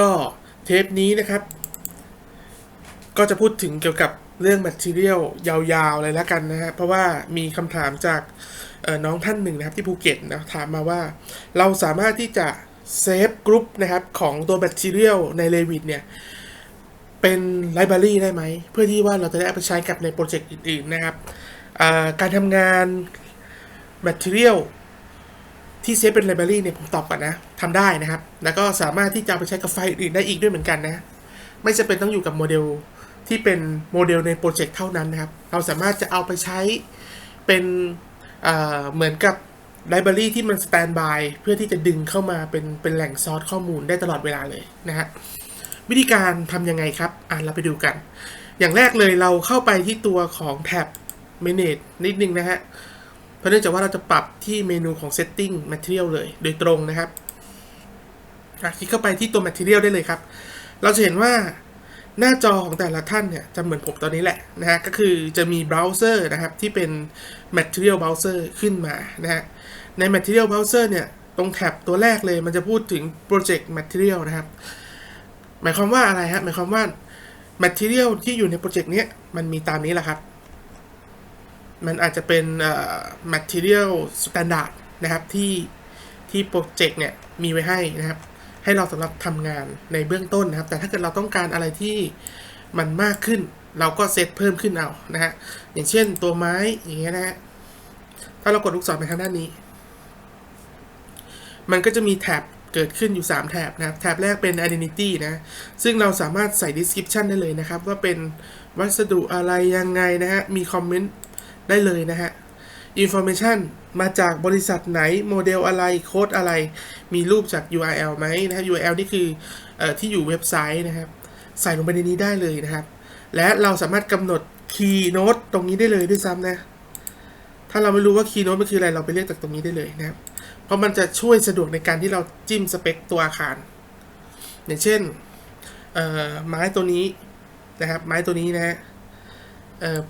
ก็เทปนี้นะครับ ก็จะพูดถึงเกี่ยวกับเรื่อง Material ยาวๆเลยแล้วกันนะฮะ เพราะว่ามีคำถามจากน้องท่านหนึ่งนะครับที่ภูเก็ตนะถามมาว่า เราสามารถที่จะเซฟกรุ๊ปนะครับของตัว Material ใน Revit เนี่ย เป็นไลบรารีได้ไหม เพื่อที่ว่าเราจะได้เอาไปใช้กับในโปรเจกต์อื่นๆนะครับ การทำงาน Material ที่เที่เซฟเป็นไลบรารีเนี่ยผมตอบก่อนนะทำได้นะครับ แล้วก็สามารถที่จะเอาไปใช้กับไฟล์อื่นได้อีกด้วยเหมือนกันนะ ไม่จำเป็นต้องอยู่กับโมเดลที่เป็นโมเดลในโปรเจกต์เท่านั้นนะครับ เราสามารถจะเอาไปใช้เป็นเเหมือนกับไลบรารีที่มันสแตนบายเพื่อที่จะดึงเข้ามาเป็นเป็นแหล่งซอสข้อมูลได้ตลอดเวลาเลยนะฮะวิธีการทำยังไงครับ อะเราไปดูกัน อย่างแรกเลยเราเข้าไปที่ตัวของแท็บ Manage นิดนึงนะฮะ เพราะเนื่องจากว่าเราจะปรับที่เมนูของ Setting Material เลย โดยตรงนะครับคลิกเข้าไปที่ตัว Material ได้เลยครับ เราจะเห็นว่าหน้าจอของแต่ละท่านเนี่ยจะเหมือนผมตอนนี้แหละนะฮะ ก็คือจะมีเบราว์เซอร์นะครับ ที่เป็น Material Browser ขึ้นมานะฮะ ใน Material Browser เนี่ย ตรงแท็บตัวแรกเลยมันจะพูดถึง Project Material นะครับ หมายความว่าอะไรฮะ หมายความว่า Material ที่อยู่ในโปรเจกต์นี้มันมีตามนี้แหละครับ มันอาจจะเป็นเอ่อ material standard นะครับที่ที่โปรเจกต์เนี่ยมีไว้ให้นะครับ ให้เราสำหรับทำงานในเบื้องต้นนะครับ แต่ถ้าเกิดเราต้องการอะไรที่มันมากขึ้น เราก็เซตเพิ่มขึ้นเอานะฮะอย่างเช่นตัวไม้อย่างเงี้ยนะฮะถ้าเรากดลูกศรไปทางด้านนี้ มันก็จะมีแท็บเกิดขึ้นอยู่ 3 แท็บนะครับ แท็บแรกเป็น identity นะ ซึ่งเราสามารถใส่ description ได้เลยนะครับ ว่าเป็นวัสดุอะไรยังไงนะฮะ มีคอมเมนต์ ได้เลยนะฮะ information มาจากบริษัทไหนโมเดลอะไรโค้ดอะไร มีรูปจาก URL ไหมนะครับ URL นี่คืออที่อยู่เว็บไซต์นะครับ ใส่ลงไปในนี้ได้เลยนะครับ และเราสามารถกำหนด keynote ตรงนี้ได้เลยด้วยซ้ำนะ ถ้าเราไม่รู้ว่า keynote มันคืออะไรเราไปเลือกจากตรงนี้ได้เลยนะครับ เพราะมันจะช่วยสะดวกในการที่เราจิ้มสเปคตัวอาคาร อย่างเช่นไม้ตัวนี้นะครับ ไม้ตัวนี้นะฮะ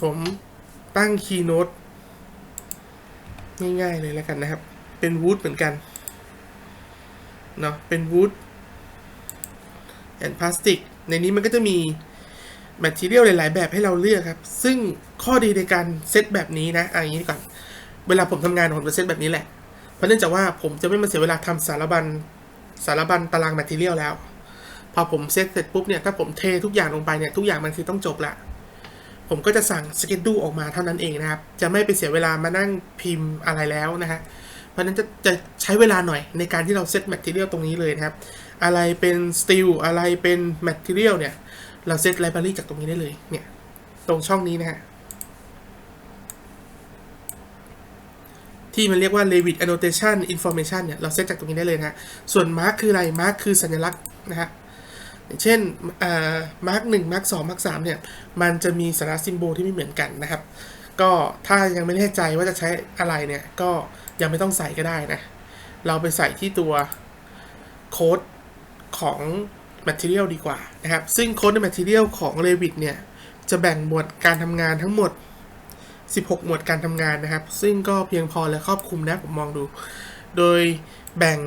ผม ตั้ง keynote ง่ายๆเลยแล้วกันนะครับ เป็นวูดเหมือนกัน เนาะเป็นวูดแอนพลาสติกในนี้มันก็จะมีแมทเทียลหลายๆ แบบให้เราเลือกครับ ซึ่งข้อดีในการเซตแบบนี้นะออย่างนี้ก่อน เวลาผมทำงานผมจะเซตแบบนี้แหละ เพราะเนื่องจากว่าผมจะไม่มาเสียเวลาทำสารบัญสารบัญตารางแมทเทียลแล้ว พอผมเซตเสร็จปุ๊บเนี่ย ถ้าผมเททุกอย่างลงไปเนี่ย ทุกอย่างมันคือต้องจบละ ผมก็จะสั่งสเกจดูออกมาเท่านั้นเองนะครับ จะไม่ไปเสียเวลามานั่งพิมพ์อะไรแล้วนะฮะเพราะนั้นจะจะใช้เวลาหน่อยในการที่เราเซตแมทเทียลตรงนี้เลยนะครับ อะไรเป็นสตีลอะไรเป็นแมทเทียลเนี่ย เราเซตไลบรารีจากตรงนี้ได้เลยเนี่ยตรงช่องนี้นะฮะที่มันเรียกว่า Revit Annotation Information เนี่ย เราเซตจากตรงนี้ได้เลยนะฮะ ส่วน Mark คืออะไร Mark คือสัญลักษณ์นะฮะ เช่นมาร์กหนึ่งมาร์กสองมาร์กสามเนี่ย มันจะมีสาระซิมโบลที่ไม่เหมือนกันนะครับ ก็ถ้ายังไม่แน่ใจว่าจะใช้อะไรเนี่ย ก็ยังไม่ต้องใส่ก็ได้นะ เราไปใส่ที่ตัวโค้ดของ Material ดีกว่านะครับ ซึ่งโค้ดใน Material ของ Revit เนี่ย จะแบ่งหมวดการทำงานทั้งหมด 16 หมวดการทำงานนะครับ ซึ่งก็เพียงพอและครอบคลุมนะผมมองดู โดยแบ่ง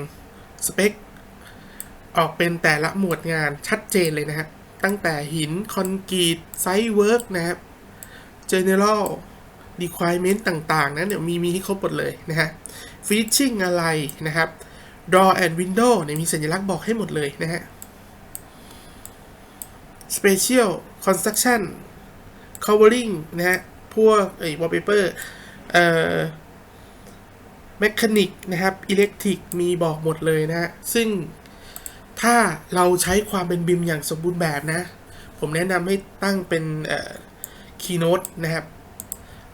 สเปค ออกเป็นแต่ละหมวดงานชัดเจนเลยนะครับตั้งแต่หิน คอนกรีต ไซต์เวิร์กนะครับ general requirement ต่างๆนะเดี๋ยวมีมีให้ครบหมดเลยนะฮะ finishing อะไรนะครับ draw and window เนี่ยมีสัญลักษณ์บอกให้หมดเลยนะฮะ special construction covering นะฮะ พวกไอ้ wallpaper เอ่อ mechanic นะครับ electric มีบอกหมดเลยนะฮะ ซึ่ง ถ้าเราใช้ความเป็นบิมอย่างสมบูรณ์แบบนะ ผมแนะนำให้ตั้งเป็นเอ่อคีโนตนะครับ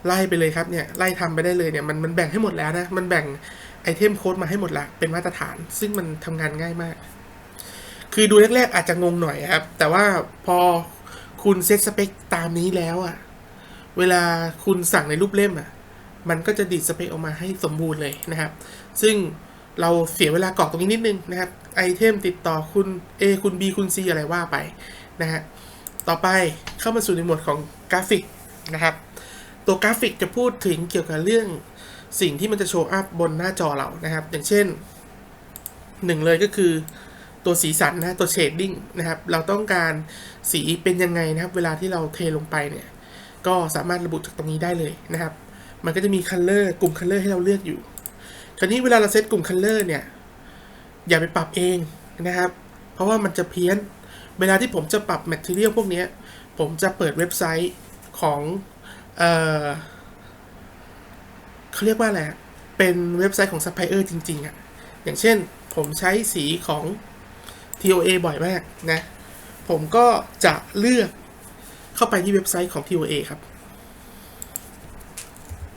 ไล่ไปเลยครับเนี่ย ไล่ทำไปได้เลยเนี่ย มันมันแบ่งให้หมดแล้วนะ มันแบ่งไอเทมโค้ดมาให้หมดละเป็นมาตรฐาน ซึ่งมันทำงานง่ายมาก คือดูแรกๆอาจจะงงหน่อยครับ แต่ว่าพอคุณเซตสเปคตามนี้แล้วอะเวลาคุณสั่งในรูปเล่มอะมันก็จะดีดสเปคออกมาให้สมบูรณ์เลยนะครับ ซึ่งเราเสียเวลากรอกตรงนี้นิดนึงนะครับ ไอเทมติดต่อคุณ A คุณ B คุณ C อะไรว่าไปนะฮะ ต่อไปเข้ามาสู่ในหมวดของกราฟิกนะครับ ตัวกราฟิกจะพูดถึงเกี่ยวกับเรื่องสิ่งที่มันจะโชว์อัพบนหน้าจอเรานะครับ อย่างเช่นหนึ่งเลยก็คือตัวสีสันนะตัวเชดดิ้งนะครับ เราต้องการสีเป็นยังไงนะครับ เวลาที่เราเทลงไปเนี่ย ก็สามารถระบุจากตรงนี้ได้เลยนะครับ มันก็จะมีคัลเลอร์กลุ่มคัลเลอร์ให้เราเลือกอยู่ คราวนี้เวลาเราเซตกลุ่มคัลเลอร์เนี่ย อย่าไปปรับเองนะครับ เพราะว่ามันจะเพี้ยน เวลาที่ผมจะปรับแมทเทียลพวกนี้ ผมจะเปิดเว็บไซต์ของเออเขาเรียกว่าอะไร เป็นเว็บไซต์ของซัพพลายเออร์จริง ๆอะอย่างเช่นผมใช้สีของ TOA บ่อยมากนะ ผมก็จะเลือกเข้าไปที่เว็บไซต์ของ TOA ครับ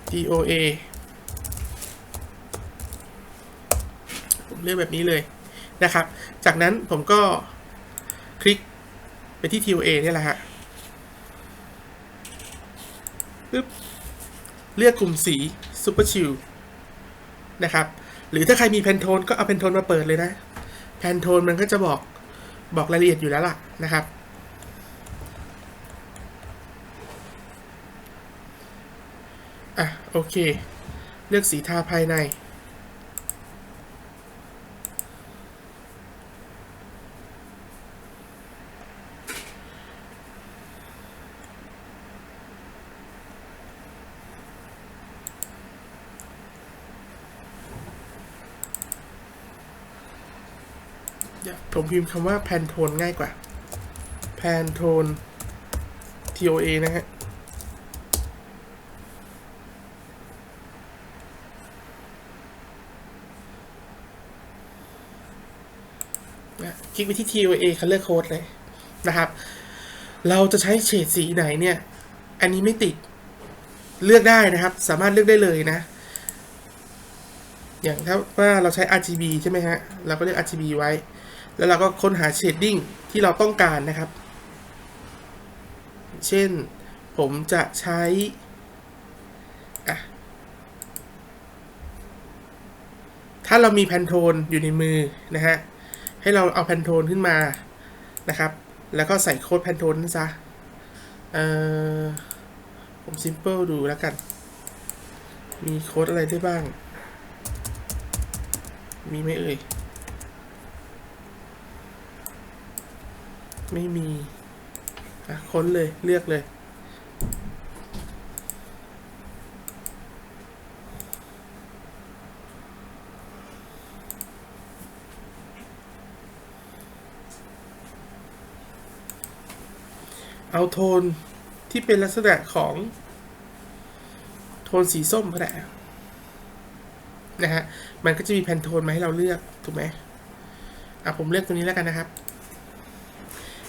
TOA ผม เลือกแบบนี้เลยนะครับ จากนั้นผมก็คลิกไปที่ TOA เนี่ยแหละฮะปึ๊บเลือกกลุ่มสี Super Chill นะครับ หรือถ้าใครมีแพนโทนก็เอาแพนโทนมาเปิดเลยนะ แพนโทนมันก็จะบอกบอกรายละเอียดอยู่แล้วล่ะนะครับ อะ โอเค เลือกสีทาภายใน ผมพิมพ์คำว่าแพนโทนง่ายกว่าแพนโทน TOA นะฮะนะคลิกไปที่ TOA Color Code เลยนะครับ เราจะใช้เฉดสีไหนเนี่ย อันนี้ไม่ติด เลือกได้นะครับ สามารถเลือกได้เลยนะ อย่างถ้าว่าเราใช้ RGB ใช่ไหมฮะ เราก็เลือก RGB ไว้ แล้วเราก็ค้นหาเชดดิ้งที่เราต้องการนะครับ เช่นผมจะใช้อะถ้าเรามีแพนโทนอยู่ในมือนะฮะ ให้เราเอาแพนโทนขึ้นมานะครับ แล้วก็ใส่โค้ดแพนโทนนั่นซะ เอ่อ ผมซิมเปิลดูแล้วกัน มีโค้ดอะไรได้บ้าง มีไหมเอ่ย ไม่มีอะค้นเลยเลือกเลย เอาโทนที่เป็นลักษณะของโทนสีส้มก็ได้นะฮะ มันก็จะมีแพนโทนมาให้เราเลือก ถูกไหมอะผมเลือกตัวนี้แล้วกันนะครับ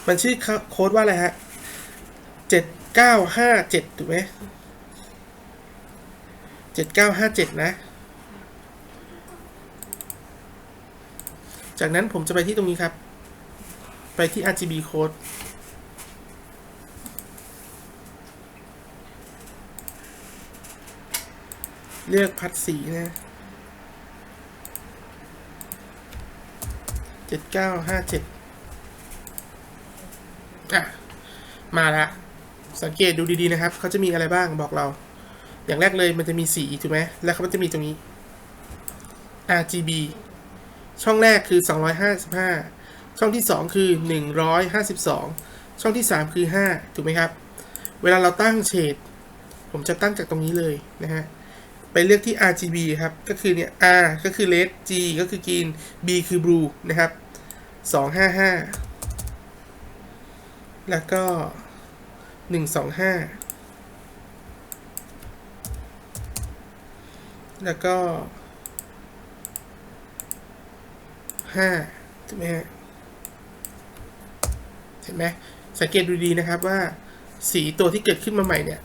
มันชื่อโค้ดว่าอะไรฮะเจ็ดเก้าห้าเจ็ดถูกไหมเจ็ดเก้าห้าเจ็ดนะ จากนั้นผมจะไปที่ตรงนี้ครับ ไปที่ RGB code เลือกพัดสีนะเจ็ดเก้าห้าเจ็ด อะมาละสังเกตดูดีๆนะครับเขาจะมีอะไรบ้างบอกเรา อย่างแรกเลยมันจะมีสีถูกไหมแล้วเขาจะมีตรงนี้ RGB ช่องแรกคือ 255 ช่องที่ 2 คือ 152 ช่องที่ 3 คือ 5 ถูกไหมครับ เวลาเราตั้งเฉด ผมจะตั้งจากตรงนี้เลยนะฮะ ไปเลือกที่ RGB ครับ ก็คือเนี่ย R ก็คือ red G ก็คือ green B คือ blue นะครับ 255 แล้วก็125แล้วก็ห้าถูกไหมฮะเห็นไหมสังเกตดูดีนะครับว่าสีตัวที่เกิดขึ้นมาใหม่เนี่ย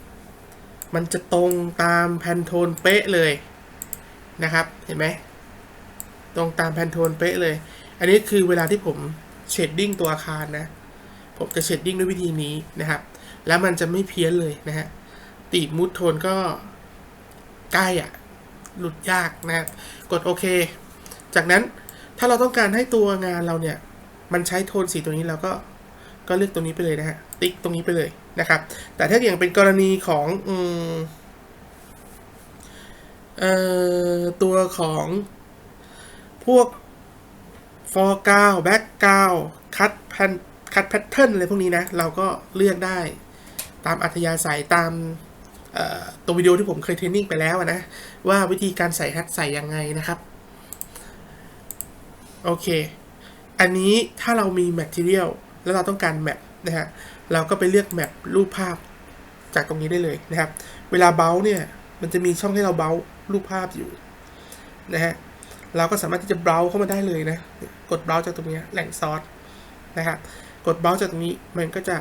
มันจะตรงตามแพนโทนเป๊ะเลยนะครับ เห็นไหมตรงตามแพนโทนเป๊ะเลย อันนี้คือเวลาที่ผมเชดดิ้งตัวอาคารนะ ผมจะเชดดิ้งด้วยวิธีนี้นะครับ แล้วมันจะไม่เพี้ยนเลยนะฮะตีบมูดโทนก็ใกล้อะหลุดยากนะครับกดโอเค จากนั้นถ้าเราต้องการให้ตัวงานเราเนี่ย มันใช้โทนสีตัวนี้เราก็ก็เลือกตัวนี้ไปเลยนะฮะ ติ๊กตรงนี้ไปเลยนะครับ แต่ถ้าอย่างเป็นกรณีของอืมเอ่อตัวของพวก foreground background cut pan cut pattern อะไรพวกนี้นะ เราก็เลือกได้ตามอัธยาศัยตามตัววิดีโอที่ผมเคยเทรนนิ่งไปแล้วนะ ว่าวิธีการใส่ฮัทใส่ยังไงนะครับ โอเค อันนี้ถ้าเรามี Material แล้วเราต้องการแมปนะฮะเราก็ไปเลือกแมปรูปภาพจากตรงนี้ได้เลยนะครับ เวลาเบลเนี่ยมันจะมีช่องให้เราเบลรูปภาพอยู่นะฮะเราก็สามารถที่จะเบราว์เข้ามาได้เลยนะ กดเบราว์จากตรงนี้แหล่งซอสนะครับ กดเบราว์จากตรงนี้มันก็จะ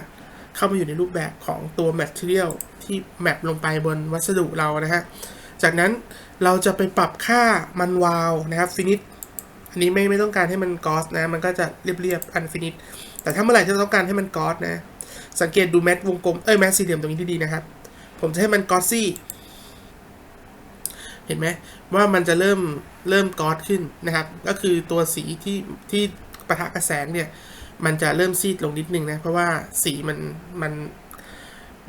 เข้ามาอยู่ในรูปแบบของตัว Material ที่แมปลงไปบนวัสดุเรานะฮะ จากนั้นเราจะไปปรับค่ามันวาวนะครับฟินิชอันนี้ไม่ไม่ต้องการให้มันกอสนะ มันก็จะเรียบๆอันฟินิชแต่ถ้าเมื่อไหร่ที่เราต้องการให้มันกอสนะ สังเกตดูแมทวงกลม เอ้ยแมทสี่เหลี่ยมตรงนี้ดีๆนะครับ ผมจะให้มันกอสซี่ เห็นไหมว่ามันจะเริ่มเริ่มกอสขึ้นนะครับ ก็คือตัวสีที่ที่ประทะกระแสงเนี่ย มันจะเริ่มซีดลงนิดนึงนะ เพราะว่าสีมันมัน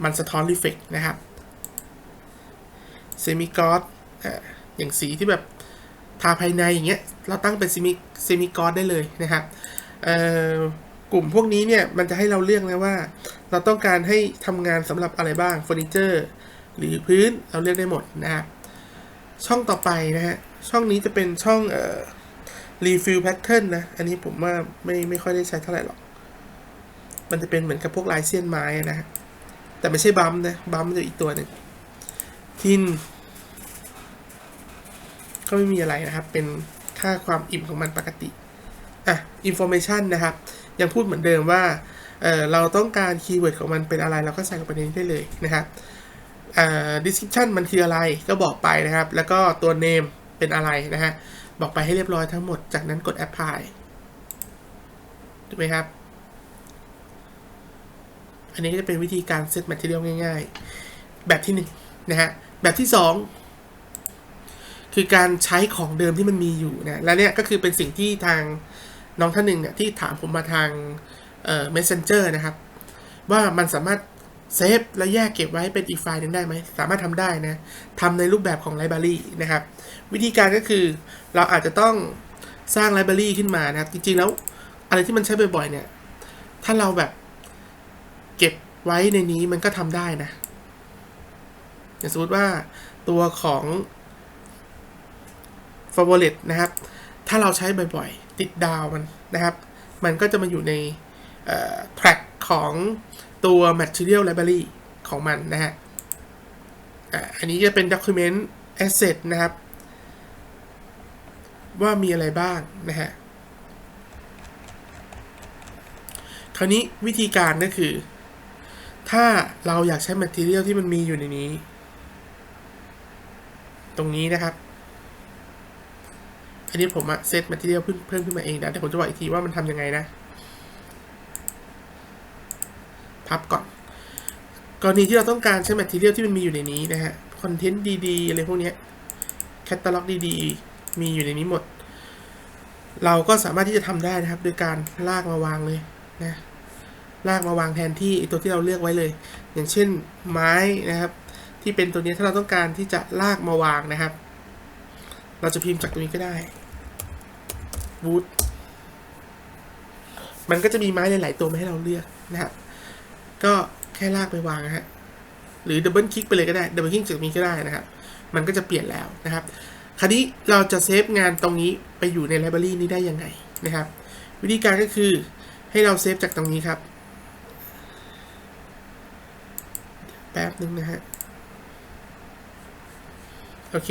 มันสะท้อนรีเฟกนะครับเซมิกอสอย่างสีที่แบบทาภายในอย่างเงี้ยเราตั้งเป็นเซมิเซมิกอสได้เลยนะครับกลุ่มพวกนี้เนี่ยมันจะให้เราเลือกนะว่า เราต้องการให้ทำงานสำหรับอะไรบ้างเฟอร์นิเจอร์หรือพื้นเราเลือกได้หมดนะครับช่องต่อไปนะฮะช่องนี้จะเป็นช่องเอ่อ refill pattern นะ อันนี้ผมว่าไม่ไม่ค่อยได้ใช้เท่าไหร่หรอก มันจะเป็นเหมือนกับพวกลายเสี้ยนไม้นะฮะแต่ไม่ใช่บัมนะ บัมจะอีกตัวหนึ่งทิน ก็ไม่มีอะไรนะครับ เป็นค่าความอิ่มของมันปกติ อะ information นะครับ ยังพูดเหมือนเดิมว่าเออเราต้องการคีย์เวิร์ดของมันเป็นอะไร เราก็ใส่ลงไปในนี้ได้เลยนะครับอ่า description มันคืออะไรก็บอกไปนะครับ แล้วก็ตัว name เป็นอะไรนะฮะ บอกไปให้เรียบร้อยทั้งหมด จากนั้นกด apply ถูกไหมครับ อันนี้ก็จะเป็นวิธีการ set material ง่ายๆ แบบที่หนึ่งนะฮะ แบบที่สองคือการใช้ของเดิมที่มันมีอยู่นะ และเนี่ยก็คือเป็นสิ่งที่ทางน้องท่านหนึ่งเนี่ยที่ถามผมมาทางเอ่อ messenger นะครับ ว่ามันสามารถ เซฟและแยกเก็บไว้เป็นอีกไฟล์หนึงได้ไหม สามารถทำได้นะทำในรูปแบบของไลบรารีนะครับ วิธีการก็คือเราอาจจะต้องสร้างไลบรารีขึ้นมานะครับ จริงๆแล้วอะไรที่มันใช้บ่อยๆเนี่ย ถ้าเราแบบเก็บไว้ในนี้มันก็ทำได้นะอย่างสมมติว่าตัวของ f a v o r i t นะครับ ถ้าเราใช้บ่อยๆ ติดดาวมันนะครับ มันก็จะมาอยู่ใน track ของ ตัว material library ของมันนะฮะอันนี้จะเป็น document asset นะครับ ว่ามีอะไรบ้างนะฮะคราวนี้วิธีการก็คือ ถ้าเราอยากใช้ material ที่มันมีอยู่ในนี้ ตรงนี้นะครับ อันนี้ผมอะเซต material เพิ่มเพิ่มขึ้นมาเองนะแต่ผมจะบอกอีกทีว่ามันทำยังไงนะ พับก่อน กรณีที่เราต้องการใช้ material ที่มันมีอยู่ในนี้นะฮะ คอนเทนต์ดีๆอะไรพวกนี้แคตตาล็อกดีๆ มีอยู่ในนี้หมด เราก็สามารถที่จะทำได้นะครับ โดยการลากมาวางเลยนะ ลากมาวางแทนที่ตัวที่เราเลือกไว้เลย อย่างเช่นไม้นะครับ ที่เป็นตัวนี้ถ้าเราต้องการที่จะลากมาวางนะครับ เราจะพิมพ์จากตรงนี้ก็ได้ wood มันก็จะมีไม้หลาย ๆ ตัวมาให้เราเลือกนะครับ ก็แค่ลากไปวางนะฮะหรือดับเบิลคลิกไปเลยก็ได้ดับเบิลคลิกจากนี้ก็ได้นะครับ มันก็จะเปลี่ยนแล้วนะครับ คราวนี้เราจะเซฟงานตรงนี้ไปอยู่ในไลบรารีนี้ได้ยังไงนะครับ วิธีการก็คือให้เราเซฟจากตรงนี้ครับ แป๊บนึงนะฮะ โอเค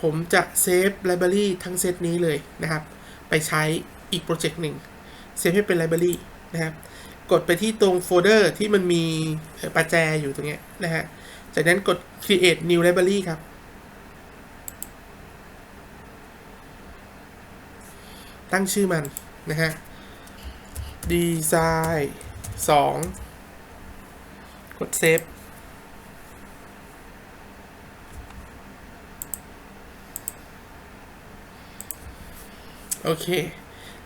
ผมจะเซฟไลบรารีทั้งเซตนี้เลยนะครับ ไปใช้อีกโปรเจกต์หนึ่ง เซฟให้เป็นไลบรารีนะครับ กดไปที่ตรงโฟลเดอร์ที่มันมีประแจอยู่ตรงนี้นะฮะ จากนั้นกด create new library ครับ ตั้งชื่อมันนะฮะ design 2 กด save โอเค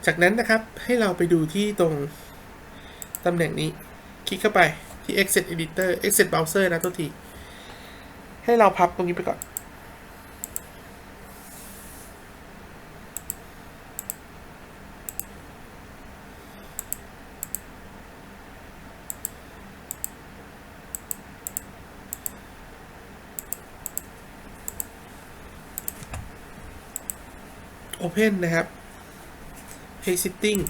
จากนั้นนะครับให้เราไปดูที่ตรง ตำแหน่งนี้ คลิกเข้าไปที่ Exit Editor Exit Browser นะตัวที ให้เราพับตรงนี้ไปก่อน Open นะครับ Exiting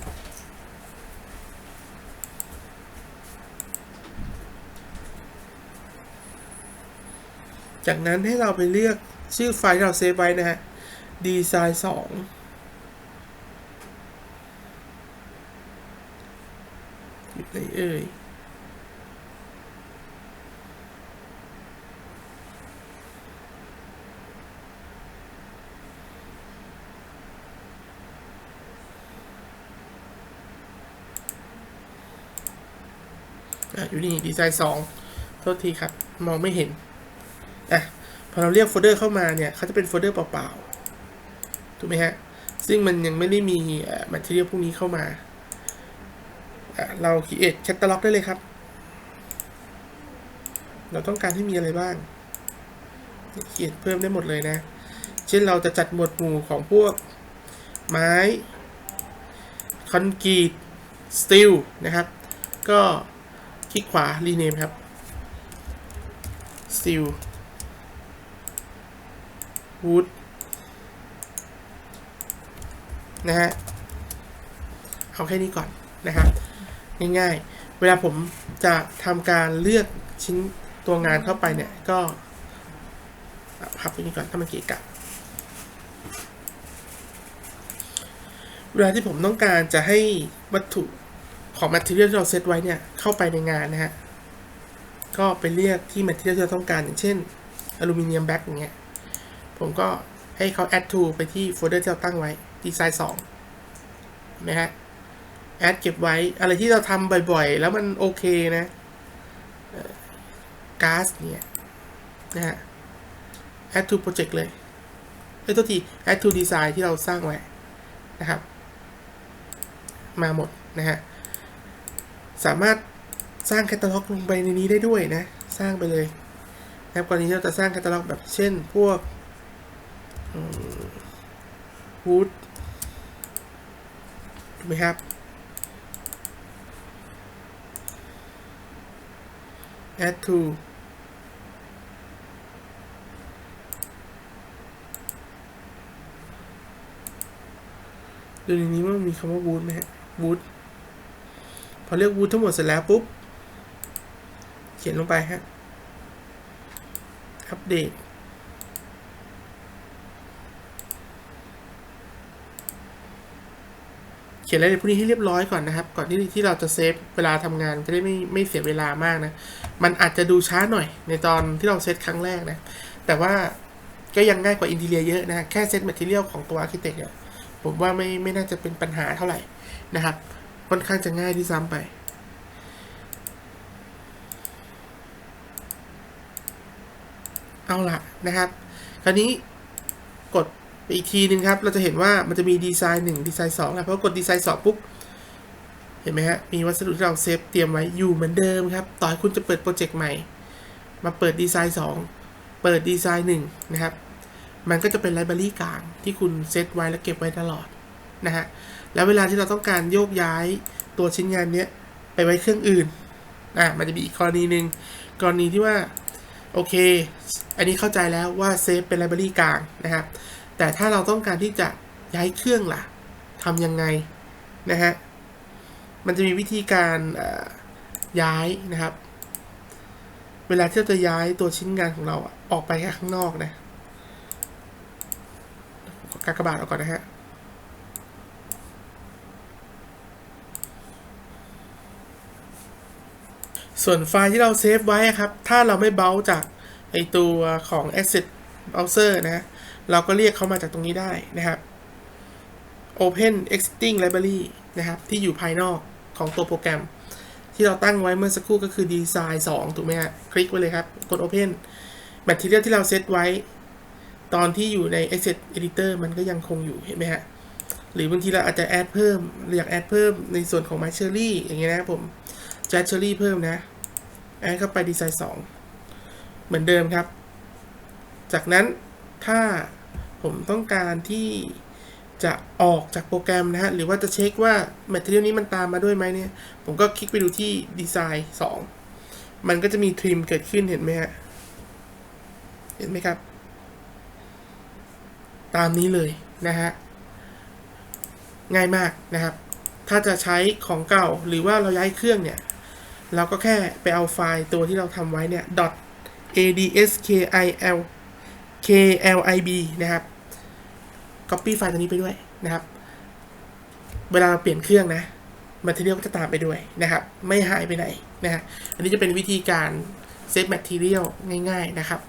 จากนั้นให้เราไปเลือกชื่อไฟล์ที่เราเซฟไว้นะฮะ design 2อยู่ไหนเอ่ยอะอยู่นี่ดีไซน์สองโทษทีครับ มองไม่เห็น อะพอเราเรียกโฟลเดอร์เข้ามาเนี่ยเขาจะเป็นโฟลเดอร์เปล่าๆถูกไหมฮะซึ่งมันยังไม่ได้มีเอ่อ material พวกนี้เข้ามา เรา create catalog ได้เลยครับ เราต้องการให้มีอะไรบ้างเขียนเพิ่มได้หมดเลยนะ เช่นเราจะจัดหมวดหมู่ของพวกไม้คอนกรีตสตีลนะครับ ก็คลิกขวา rename ครับ steel wood นะฮะ เอาแค่นี้ก่อนนะครับ ง่ายๆ เวลาผมจะทำการเลือกชิ้นตัวงานเข้าไปเนี่ย ก็พับตรงนี้ก่อนถ้ามันเกะกะเวลาที่ผมต้องการจะให้วัตถุของ material ที่เราเซตไว้เนี่ย เข้าไปในงานนะฮะ ก็ไปเรียกที่ material ที่เราต้องการอย่างเช่นอลูมิเนียมแบ็กอย่างเงี้ย ผมก็ให้เขา add to ไปที่โฟลเดอร์ที่เราตั้งไว้ design 2เห็นไหมฮะ add เก็บไว้ อะไรที่เราทำบ่อยๆ แล้วมันโอเคนะก๊าซเนี่ยนะฮะ add to project เลยเอ้ยตัวที add to design ที่เราสร้างไว้นะครับ มาหมดนะฮะ สามารถสร้างแคตตาล็อกลงไปในนี้ได้ด้วยนะ สร้างไปเลยนะครับกรณีที่เราจะสร้างแคตตาล็อกแบบเช่น พวก วูดถูกไหมครับ add to ดูในนี้มันมีคำว่าวูดไหมฮะวูดพอเลือกวูดทั้งหมดเสร็จแล้วปุ๊บ เขียนลงไปฮะ อัปเดต ขียนรายละเอียดพวกนี้ให้เรียบร้อยก่อนนะครับ ก่อนที่ที่เราจะเซฟเวลาทำงานจะได้ไม่ไม่เสียเวลามากนะ มันอาจจะดูช้าหน่อยในตอนที่เราเซตครั้งแรกนะ แต่ว่าก็ยังง่ายกว่าอินทีเรียเยอะนะแค่เซตแมทเทียลของตัวอาร์เคเต็กเนี่ยผมว่าไม่ไม่น่าจะเป็นปัญหาเท่าไหร่นะครับ ค่อนข้างจะง่ายที่ซ้ำไปเอาละนะครับ คราวนี้กด อีกทีนึงครับ เราจะเห็นว่ามันจะมีดีไซน์หนึ่งดีไซน์สองนะเพราะกดดีไซน์สองปุ๊บ เห็นไหมฮะ มีวัสดุที่เราเซฟเตรียมไว้อยู่เหมือนเดิมครับ ต่อให้คุณจะเปิดโปรเจกต์ใหม่ มาเปิดดีไซน์สองเปิดดีไซน์หนึ่งนะครับ มันก็จะเป็นไลบรารีกลางที่คุณเซตไว้และเก็บไว้ตลอดนะฮะ แล้วเวลาที่เราต้องการโยกย้ายตัวชิ้นงานนี้ไปไว้เครื่องอื่น อะ มันจะมีอีกกรณีหนึ่งกรณีที่ว่า โอเค อันนี้เข้าใจแล้วว่าเซฟเป็นไลบรารีกลางนะครับ แต่ถ้าเราต้องการที่จะย้ายเครื่องล่ะทำยังไงนะฮะ มันจะมีวิธีการย้ายนะครับ เวลาที่เราจะย้ายตัวชิ้นงานของเราออกไปข้างนอกนะขอกากบาทออกก่อนนะฮะส่วนไฟล์ที่เราเซฟไว้ครับ ถ้าเราไม่เบาจากไอตัวของ asset browser นะ เราก็เรียกเขามาจากตรงนี้ได้นะครับ open existing library นะครับ ที่อยู่ภายนอกของตัวโปรแกรม ที่เราตั้งไว้เมื่อสักครู่ก็คือ design 2 ถูกไหมฮะคลิกไว้เลยครับ กด open material ที่เราเซตไว้ ตอนที่อยู่ใน asset editor มันก็ยังคงอยู่เห็นไหมฮะหรือบางทีเราอาจจะแอดเพิ่มอยากแอดเพิ่มในส่วนของ my cherry อย่างเงี้ยนะครับผมจะ add cherry เพิ่มนะ แอดเข้าไป design 2 เหมือนเดิมครับ จากนั้นถ้าผมต้องการที่จะออกจากโปรแกรมนะฮะ หรือว่าจะเช็คว่า material นี้มันตามมาด้วยไหมเนี่ย ผมก็คลิกไปดูที่ design 2 มันก็จะมีทริมเกิดขึ้นเห็นไหมฮะ เห็นไหมครับ ตามนี้เลยนะฮะ ง่ายมากนะครับ ถ้าจะใช้ของเก่าหรือว่าเราย้ายเครื่องเนี่ย เราก็แค่ไปเอาไฟล์ตัวที่เราทำไว้เนี่ย .adskil klib นะครับ copy ไฟล์ตัวนี้ไปด้วยนะครับ เวลาเราเปลี่ยนเครื่องนะ material ก็จะตามไปด้วยนะครับ ไม่หายไปไหนนะฮะอันนี้จะเป็นวิธีการเซฟ material ง่าย ๆ นะครับ